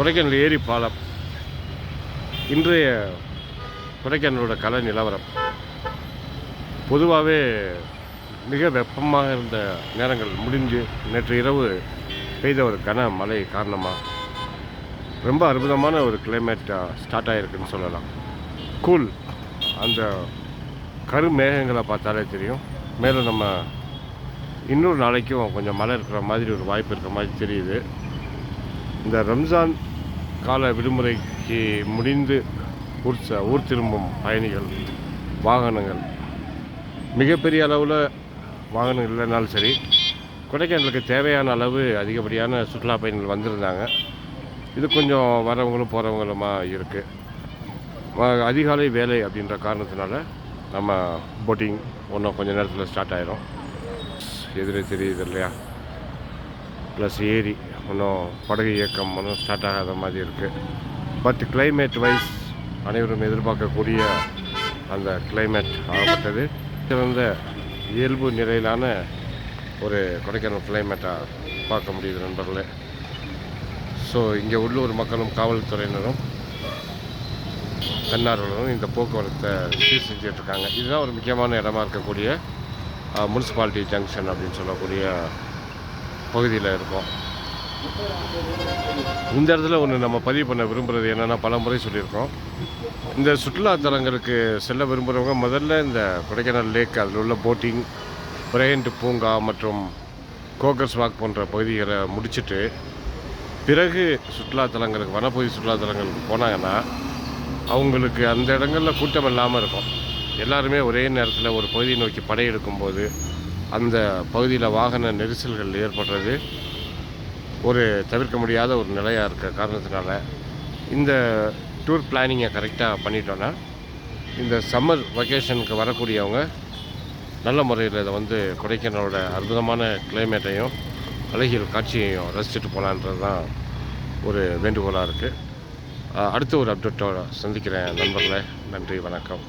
கொடைக்கானல் ஏரி பாலம். இன்றைய கொடைக்கானலோட கல நிலவரம். பொதுவாகவே மிக வெப்பமாக இருந்த நேரங்கள் முடிஞ்சு நேற்று இரவு பெய்த ஒரு கன மழை காரணமாக ரொம்ப அற்புதமான ஒரு கிளைமேட் ஸ்டார்ட் ஆகிருக்குன்னு சொல்லலாம். கூல் அந்த கருமேகங்களை பார்த்தாலே தெரியும். மேலும் நம்ம இன்னொரு நாளைக்கும் கொஞ்சம் மழை இருக்கிற மாதிரி ஒரு வாய்ப்பு இருக்கிற மாதிரி தெரியுது. இந்த ரம்ஜான் கால விடுமுறைக்கு முடிந்து ஊர் ச- ஊர் திரும்பும் பயணிகள் வாகனங்கள். மிகப்பெரிய அளவில் வாகனங்கள் இல்லைனாலும் சரி கொடைக்கானலுக்கு தேவையான அளவு அதிகப்படியான சுற்றுலா பயணிகள் வந்திருந்தாங்க. இது கொஞ்சம் வரவங்களும் போகிறவங்களுமா இருக்குது அதிகாலை வேலை அப்படின்ற காரணத்தினால நம்ம போட்டிங் ஒன்றும் கொஞ்சம் நேரத்தில் ஸ்டார்ட் ஆயிரும். எதிரே தெரியுது இல்லையா? ப்ளஸ் ஏரி இன்னும் படகு இயக்கம் ஒன்றும் ஸ்டார்ட் ஆகாத மாதிரி இருக்குது பட் கிளைமேட் வைஸ் அனைவரும் எதிர்பார்க்கக்கூடிய அந்த கிளைமேட் ஆகப்பட்டது. சிறந்த இயல்பு நிலையிலான ஒரு கொடைக்கானல் கிளைமேட்டாக பார்க்க முடியுது நண்பர்களே. ஸோ இங்கே உள்ளூர் மக்களும் காவல்துறையினரும் தன்னார்வலரும் இந்த போக்குவரத்தை சீர் செஞ்சிகிட்ருக்காங்க இதுதான் ஒரு முக்கியமான இடமா இருக்கக்கூடிய முனிசிபாலிட்டி ஜங்ஷன் அப்படின்னு சொல்லக்கூடிய பகுதியில் இருக்கோம். இந்த இடத்துல ஒன்று நம்ம பதிவு பண்ண விரும்புகிறது என்னென்னா பல முறை சொல்லியிருக்கோம். இந்த சுற்றுலாத்தலங்களுக்கு செல்ல விரும்புகிறவங்க முதல்ல இந்த கொடைக்கானல் லேக் அதில் உள்ள போட்டிங் பிரையண்ட் பூங்கா மற்றும் கோக்கர்ஸ் வாக் போன்ற பகுதிகளை முடிச்சுட்டு பிறகு சுற்றுலாத்தலங்களுக்கு வனப்பகுதி சுற்றுலாத்தலங்களுக்கு போனாங்கன்னா அவங்களுக்கு அந்த இடங்களில் கூட்டம் இல்லாமல் இருக்கும். எல்லாருமே ஒரே நேரத்தில் ஒரு பகுதியை நோக்கி படையெடுக்கும்போது அந்த பகுதியில் வாகன நெரிசல்கள் ஏற்படுறது ஒரு தவிர்க்க முடியாத ஒரு நிலையாக இருக்க காரணத்தினால இந்த டூர் பிளானிங்கை கரெக்டாக பண்ணிட்டோன்னா இந்த சம்மர் வெக்கேஷனுக்கு வரக்கூடியவங்க நல்ல முறையில் இதை வந்து கொடைக்கானலோட அற்புதமான கிளைமேட்டையும் அழகியல் காட்சியையும் ரசிச்சுட்டு போகலான்றது தான் ஒரு வேண்டுகோளாக இருக்குது அடுத்த ஒரு அப்டேட்டோட சந்திக்கிறேன். நண்பர்களே நன்றி வணக்கம்.